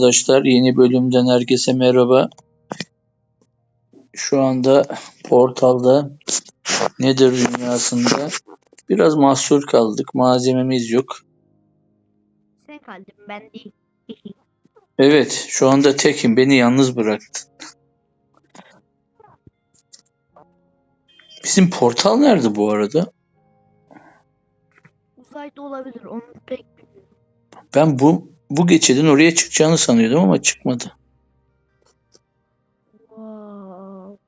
Arkadaşlar yeni bölümden herkese merhaba. Şu anda portalda Nether dünyasında biraz mahsur kaldık. Malzememiz yok. Sen kaldın ben değil. Evet şu anda tekim. Beni yalnız bıraktın. Bizim portal nerede bu arada? Uzayda olabilir onu pek bilmiyorum. Ben bu bu geçidin oraya çıkacağını sanıyordum ama çıkmadı. Wow.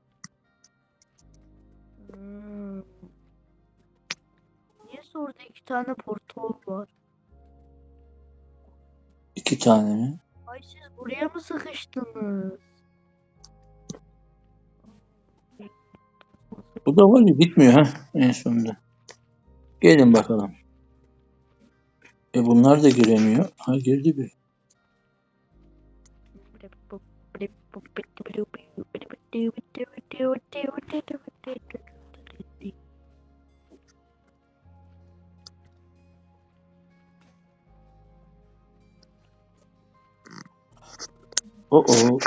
Hmm. Niye orada iki tane portal var? İki tane mi? Ay siz buraya mı sıkıştınız? Bu da var ya bitmiyor ha en sonunda. Gelin bakalım. E bunlar da giremiyor. Ha girdi bir. Oh oh.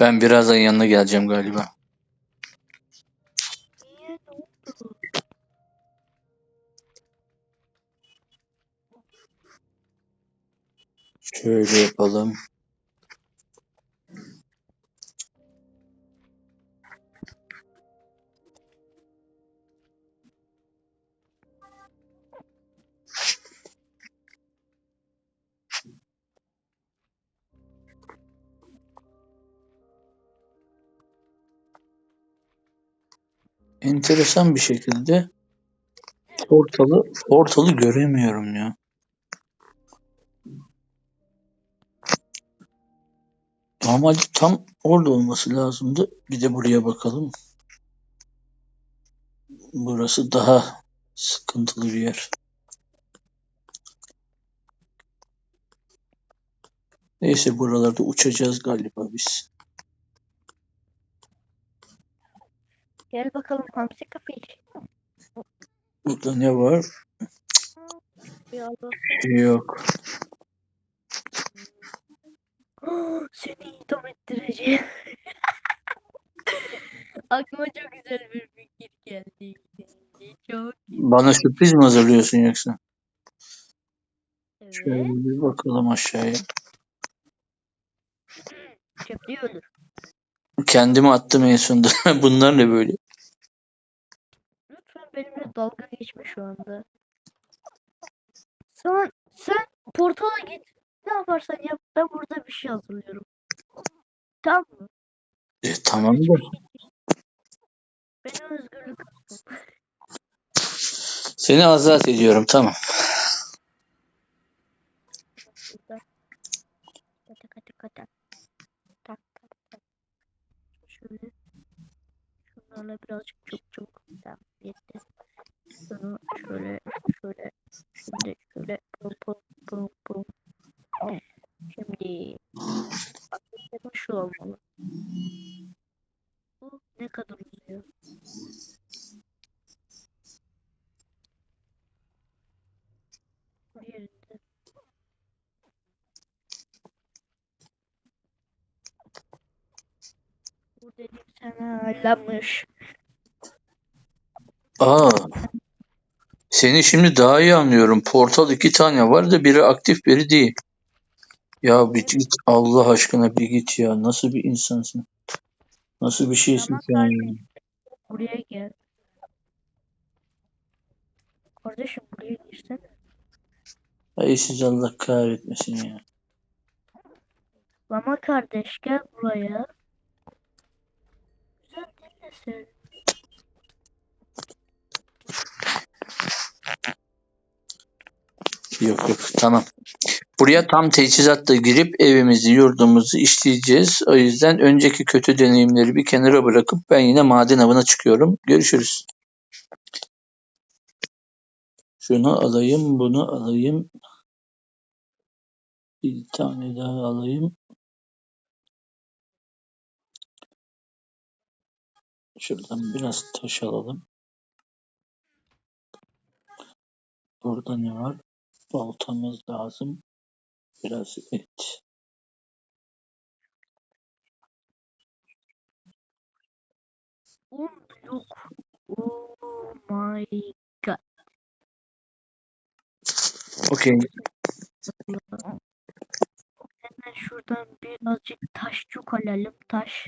Ben birazdan yanına geleceğim galiba. Şöyle yapalım. Enteresan bir şekilde portalı portalı göremiyorum ya. Normalde tam orada olması lazımdı. Bir de buraya bakalım. Burası daha sıkıntılı bir yer. Neyse buralarda uçacağız galiba biz. Gel bakalım hamsi kafiş. Burada ne var? Allah. Yok. Seni idam ettireceğim. Aklıma çok güzel bir fikir geldi. Çok Bana sürpriz mi hazırlıyorsun yoksa? Şöyle evet. bir bakalım aşağıya. Çöplüyordur. Kendimi attım en sonunda. Bunlar ne böyle? Lütfen benimle dalga geçme şu anda. Sen, sen portala git. Ne yaparsan yap. Ben burada bir şey hazırlıyorum. Tamam mı? E, tamam da. Benim özgürlük. Seni azat ediyorum tamam. Şuradan. Kata kata Şunlarla birazcık çok çok. Tamam yetti. Şunu şöyle şöyle. Şimdi şöyle. Pum pum pum pum. Şimdi. Şu olmalı. Bu ne kadar uzuyor? Bu yerinde. Bu dedim sana ayarlanmış. Aa. Seni şimdi daha iyi anlıyorum. Portal iki tane var da biri aktif biri değil. Ya bir git Allah aşkına bir git ya. Nasıl bir insansın? Nasıl bir şeysin Tamam sen ya? Buraya gel. Kardeşim buraya girsene. Ay siz Allah kahretmesin ya. Lama kardeş gel buraya. Güzel dinlesin. Yok yok tamam. Buraya tam teçhizatla girip evimizi, yurdumuzu işleyeceğiz. O yüzden önceki kötü deneyimleri bir kenara bırakıp ben yine maden avına çıkıyorum. Görüşürüz. Şunu alayım, bunu alayım. Bir tane daha alayım. Şuradan biraz taş alalım. Burada ne var? Baltamız lazım. Biraz et. Un blok. Oh my god. Okey. Hemen şuradan birazcık taşçuk alalım. Taş.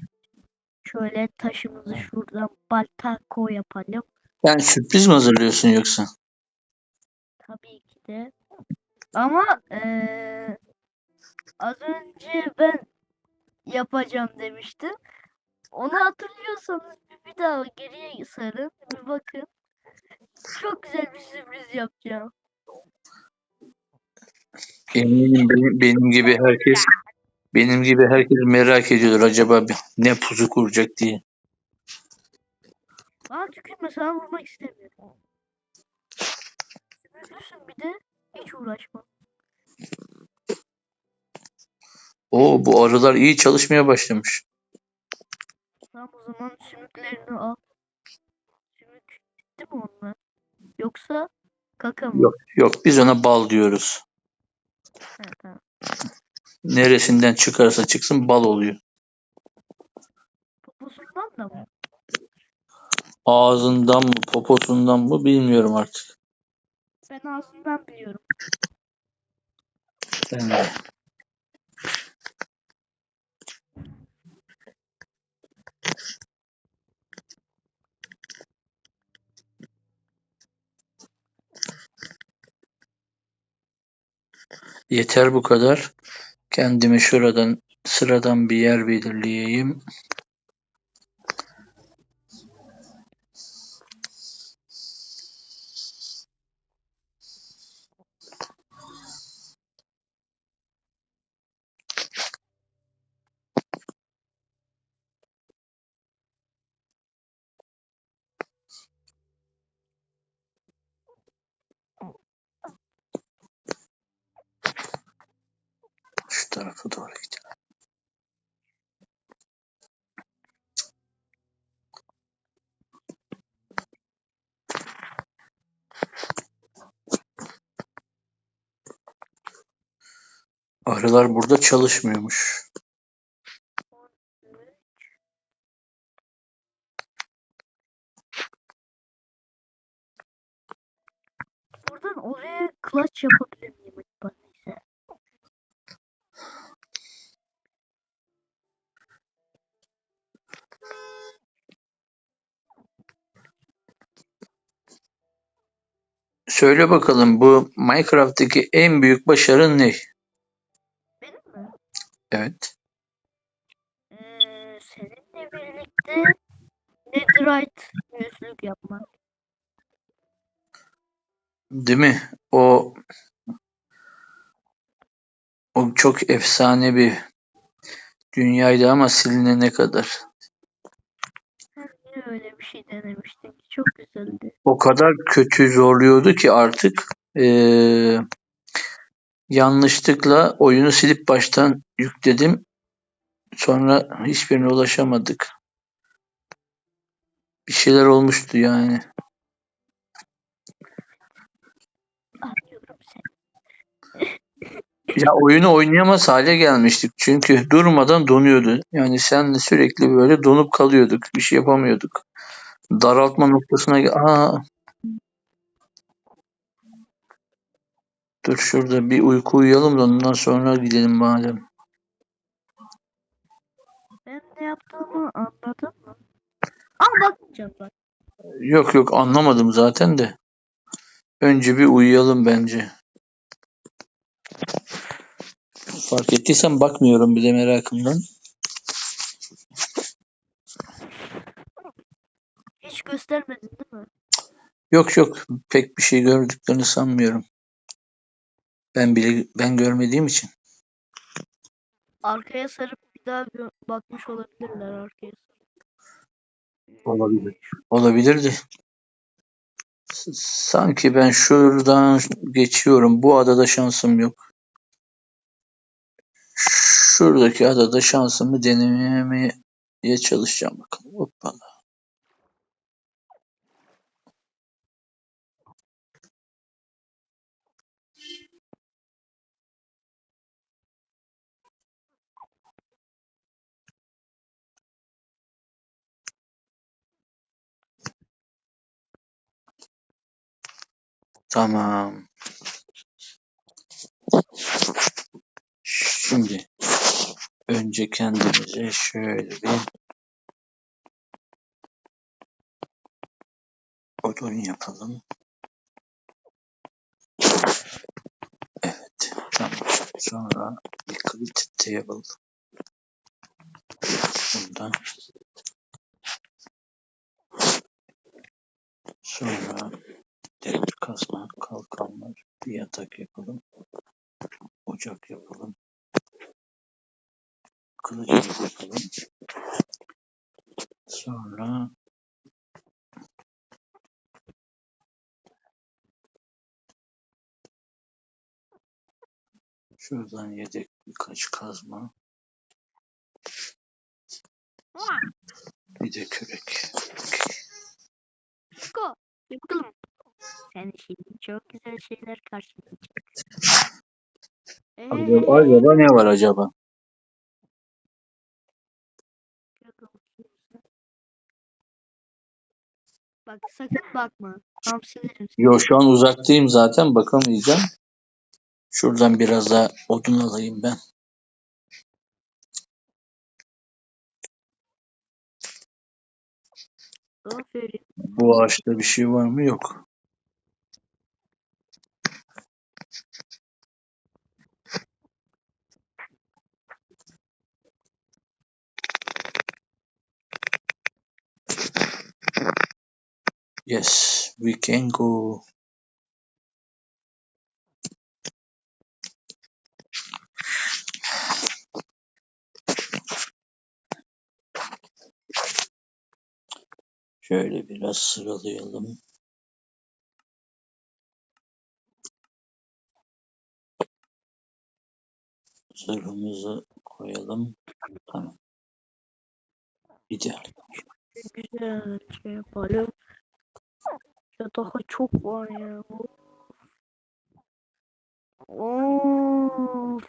Şöyle taşımızı şuradan baltako yapalım. Sen sürpriz mi hazırlıyorsun yoksa? Tabii ki de. Ama eee, az önce ben yapacağım demiştim. Onu hatırlıyorsanız bir, bir daha geriye sarın. Bir bakın. Çok güzel bir sürpriz yapacağım. Eminim benim, benim gibi herkes benim gibi herkes merak ediyordur acaba ne pusu kuracak diye. Bana tükürme sana vurmak istemiyorum. Sürüklüsün bir de hiç uğraşma. Oo bu arılar iyi çalışmaya başlamış. Tamam o zaman sümüklerini al. Sümük değil mi onlar? Yoksa kaka mı? Yok. Yok biz ona bal diyoruz. Neresinden çıkarsa çıksın bal oluyor. Poposundan da mı? Ağzından mı poposundan mı bilmiyorum artık. Ben ağzından biliyorum. Ben de. Yeter bu kadar. Kendime şuradan sıradan bir yer belirleyeyim. Şu tarafa doğru gidelim. Arılar burada çalışmıyormuş. Buradan oraya clutch yapabilir miyim acaba? Söyle bakalım bu Minecraft'taki en büyük başarın ne? Evet. Ee, seninle birlikte netherite yüzlük yapmak. Değil mi? O o çok efsane bir dünyaydı ama silinene kadar. Öyle bir şey denemiştin ki? Çok güzeldi. O kadar kötü zorluyordu ki artık eee, yanlışlıkla oyunu silip baştan yükledim. Sonra hiçbirine ulaşamadık. Bir şeyler olmuştu yani. Ya oyunu oynayamaz hale gelmiştik. Çünkü durmadan donuyordu. Yani senle sürekli böyle donup kalıyorduk. Bir şey yapamıyorduk. Daraltma noktasına Aa. Dur şurada bir uyku uyuyalım da ondan sonra gidelim madem. Ben ne yaptığımı anladın mı? Ama bakmayacağım bak. Yok yok anlamadım zaten de. Önce bir uyuyalım bence. Fark ettiysen bakmıyorum bile merakımdan. Hiç göstermedin değil mi? Yok yok pek bir şey gördüklerini sanmıyorum. Ben bile ben görmediğim için. Arkaya sarıp bir daha gö- bakmış olabilirler arkaya sarıp. Olabilir. Olabilirdi. S- Sanki ben şuradan geçiyorum. Bu adada şansım yok. Şuradaki adada şansımı denemeye çalışacağım bakalım. Hoppala. Tamam. Şimdi önce kendimize şöyle bir odun yapalım. Evet. Tamam. Sonra crit table. Bundan. Sonra demir kazma, kalkanlar, bir yatak yapalım. Ocak yapalım. Kılıcımız yapalım. Sonra şuradan yedek birkaç kazma. Bir de kürek. Go. Bakalım. Sen şimdi çok güzel şeyler karşılayacak. Acaba, acaba ne var acaba? Bak sakın bakma. Hamsilerim. Yo şu an uzaktayım zaten bakamayacağım. Şuradan biraz daha odun alayım ben. Aferin. Bu ağaçta bir şey var mı? Yok. Yes, we can go. Şöyle biraz sıralayalım. Zırhımızı koyalım. Tamam. İdeal. Güzel şey yapalım. Ya daha çok var ya. Of.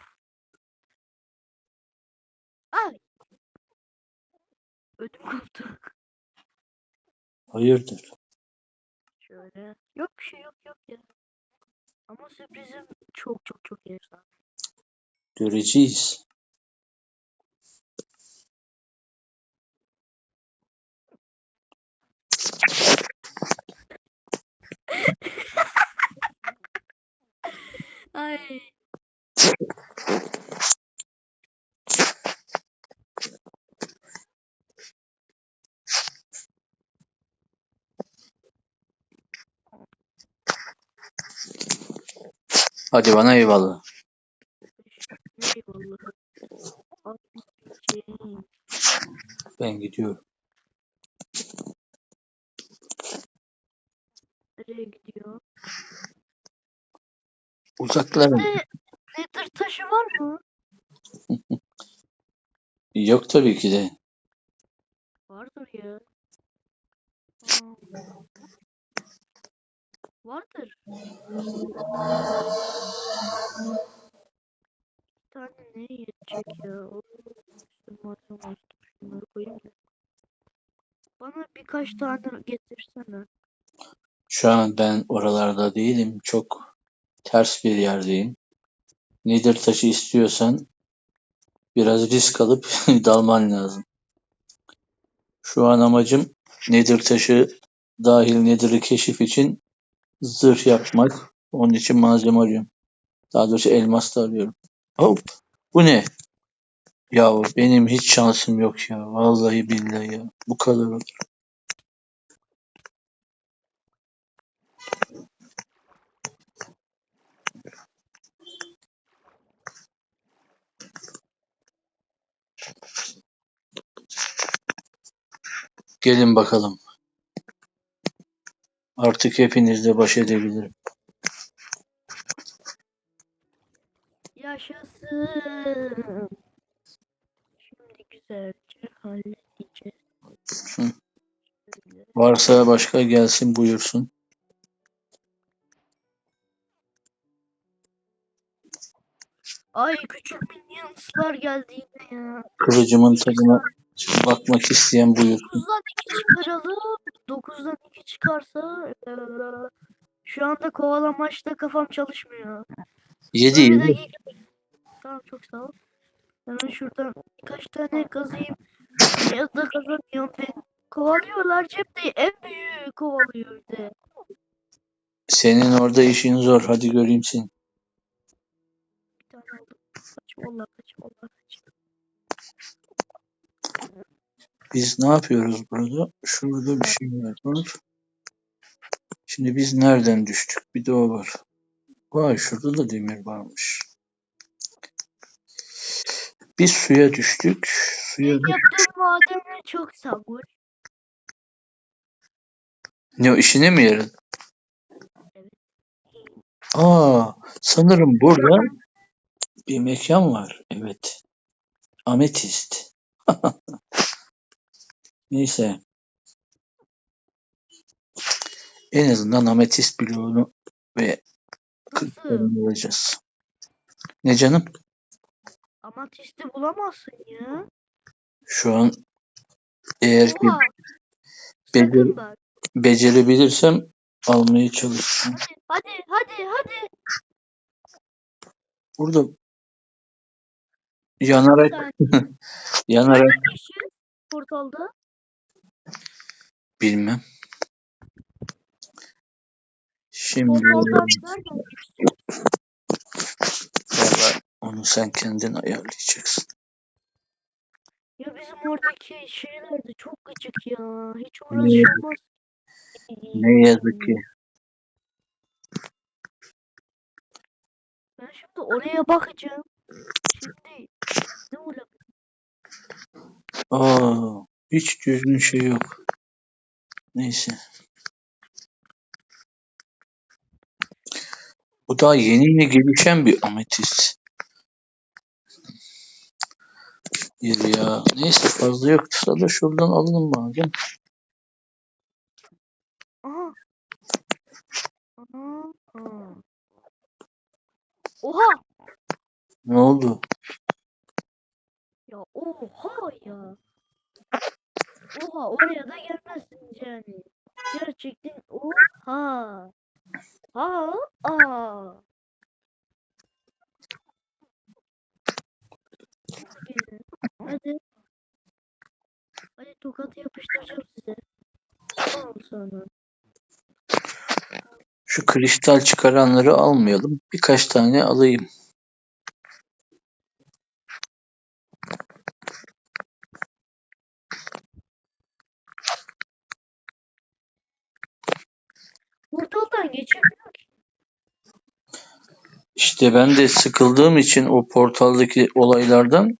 Ay. Ödüm koptu. Hayırdır? Şöyle. Yok bir şey yok yok ya. Ama sürprizim çok çok çok efsane. Göreceğiz. Ay. Hadi bana eyvallah. Ben gidiyorum. Nereye gidiyor? Uzaklarım. Nether taşı var mı? Yok tabii ki de. Vardır ya. Vardır. Bir tane nereye yetecek ya? Malzeme var. Dur Şunları koyayım da. Bana birkaç tane getirsene. Şu an ben oralarda değilim. Çok ters bir yerdeyim. Nedir taşı istiyorsan biraz risk alıp dalman lazım. Şu an amacım nedir taşı dahil nedir'i keşif için zırh yapmak. Onun için malzeme arıyorum. Daha doğrusu elmas da arıyorum. Hop. Bu ne? Ya benim hiç şansım yok ya. Vallahi billahi ya. Bu kadar olur. Gelin bakalım. Artık hepinizle baş edebilirim. Yaşasın. Şimdi güzelce halledeceğiz. Hı. Varsa başka gelsin buyursun. Ay küçük minionslar geldi yine ya. Kılıcımın tadına bakmak isteyen buyursun. 9'dan 2 çıkaralım. 9'dan 2 çıkarsa Şu anda kovalamaçta kafam çalışmıyor. Yedi Dur bir yedi. dakika. Tamam çok sağ ol. Hemen şuradan birkaç tane kazayım. Ya da kazamıyorum be. Kovalıyorlar cepte. En büyüğü kovalıyor de. Senin orada işin zor. Hadi göreyim seni. Bir tane oldu. Kaç valla kaç valla kaç. Biz ne yapıyoruz burada? Şurada bir şey var. Şimdi biz nereden düştük? Bir de o var. Vay şurada da demir varmış. Biz suya düştük. Suya yaptığın madene çok sabır. ne işine mi? Evet. Aa, sanırım burada bir mekan var. Evet. Ametist. Neyse. En azından ametist bloğunu ve Nasıl? kırklarını alacağız. Ne canım? Amatisti bulamazsın ya. Şu an eğer ki Oha. Sakın bak. becerebilirsem almaya çalışacağım. Hadi hadi hadi. Burada yanarak yanarak kaç kişi bilmem. Şimdi geçtin? Vallahi onu sen kendin ayarlayacaksın. Ya bizim oradaki şeyler de çok gıcık ya. Hiç uğraşılmaz. Ne yazık ki. Ben şimdi oraya bakacağım. Aa, hiç düzgün şey yok. Neyse. Bu daha yeni gelişen bir ametist. Yeri ya. Neyse fazla yoksa da şuradan alalım madem. Aha. Aha. Aha. Oha. Ne oldu? Ya oha ya. Oha oraya da gelmezsin yani. Gerçekten oha. Ha. Gelin. Hadi. Hadi tokat yapıştıracağım size. Al sana. Şu kristal çıkaranları almayalım. Birkaç tane alayım. İşte ben de sıkıldığım için o portaldaki olaylardan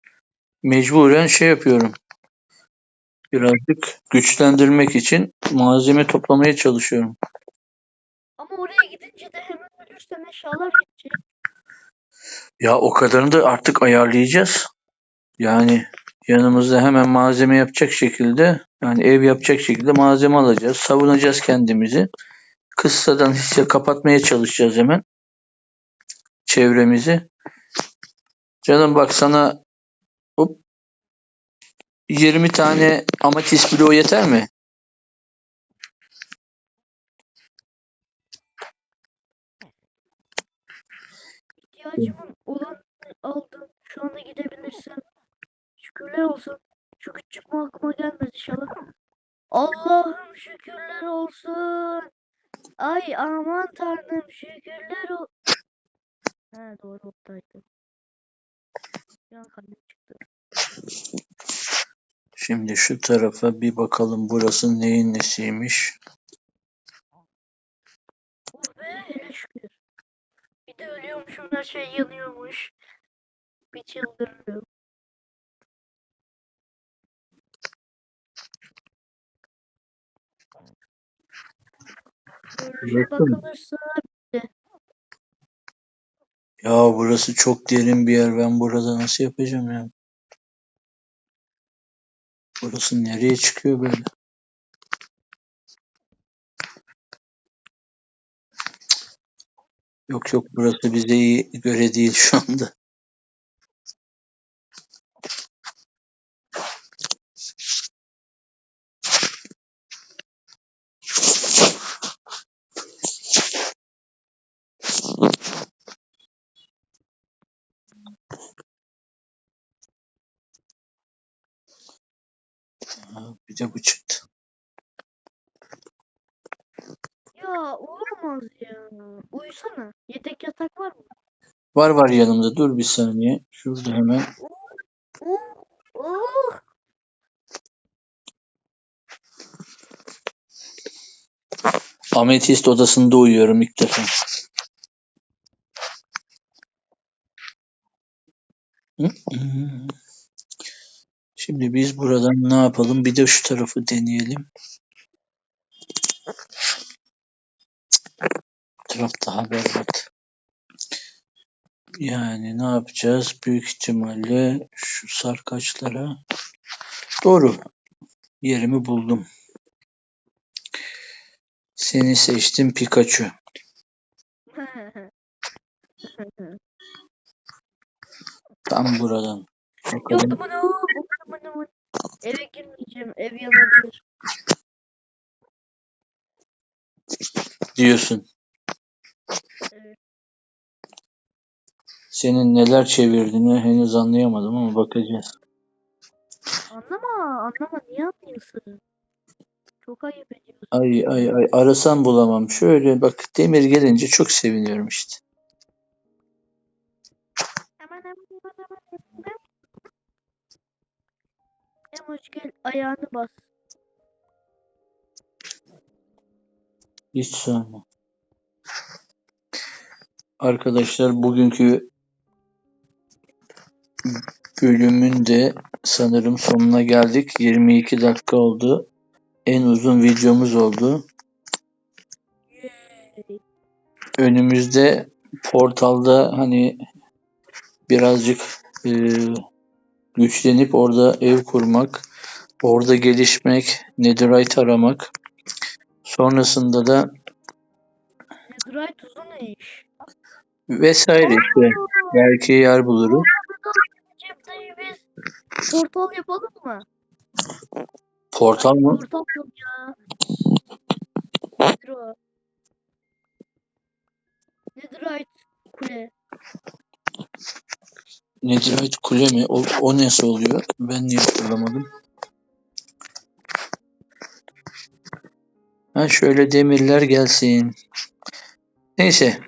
mecburen şey yapıyorum. Birazcık güçlendirmek için malzeme toplamaya çalışıyorum. Ama oraya gidince de hemen ölürsen eşyalar gidecek. Ya o kadarını da artık ayarlayacağız. Yani yanımızda hemen malzeme yapacak şekilde yani ev yapacak şekilde malzeme alacağız. Savunacağız kendimizi. Kıssadan hisse kapatmaya çalışacağız hemen. Çevremizi. Canım bak sana hop 20 tane amatist bloğu yeter mi? İhtiyacımın olan aldım. Şu anda gidebilirsem. Şükürler olsun. Şu küçük aklıma gelmez inşallah. Allah'ım şükürler olsun. Ay aman tanrım şükürler ol. He doğru oradaydı. Bir an kalbim çıktı. Şimdi şu tarafa bir bakalım burası neyin nesiymiş. Oh be hele şükür. Bir de ölüyormuşum her şey yanıyormuş. Bir. Görünüşe Bakın. bakılırsa Ya burası çok derin bir yer. Ben burada nasıl yapacağım ya? Burası nereye çıkıyor böyle? Yok yok burası bize iyi göre değil şu anda. Bir de bu çıktı. Ya olamaz ya. Uyusana. Yedek yatak var mı? Var var yanımda. Dur bir saniye. Şurada hemen. Oh, oh. Ametist odasında uyuyorum ilk defa. Hı. Şimdi biz buradan ne yapalım? Bir de şu tarafı deneyelim. Taraf daha berbat. Yani ne yapacağız? Büyük ihtimalle şu sarkaçlara doğru yerimi buldum. Seni seçtim Pikachu. Tam buradan. Bakalım. Yok aman aman aman aman. Eve girmeyeceğim. Ev yanabilir. diyorsun. Evet. Senin neler çevirdiğini henüz anlayamadım ama bakacağız. Anlama anlama. Niye anlıyorsun? Çok ayıp ediyorsun. Ay ay ay arasam bulamam. Şöyle bak demir gelince çok seviniyorum işte. Emoş gel ayağını bas. Hiç sorma. Arkadaşlar bugünkü bölümün de sanırım sonuna geldik. 22 dakika oldu. En uzun videomuz oldu. Önümüzde portalda hani birazcık e, güçlenip orada ev kurmak, orada gelişmek, netherite aramak. Sonrasında da Netherite uzun iş. vesaire işte belki yer buluruz. Portal yapalım mı? Portal mı? Portal yok ya. Netherite kule. Netherite kule mi? O, o nasıl oluyor? Ben niye hatırlamadım? Ha şöyle demirler gelsin. Neyse.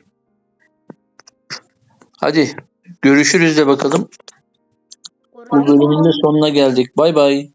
Hadi görüşürüz de bakalım. Bu bölümün de sonuna geldik. Bay bay.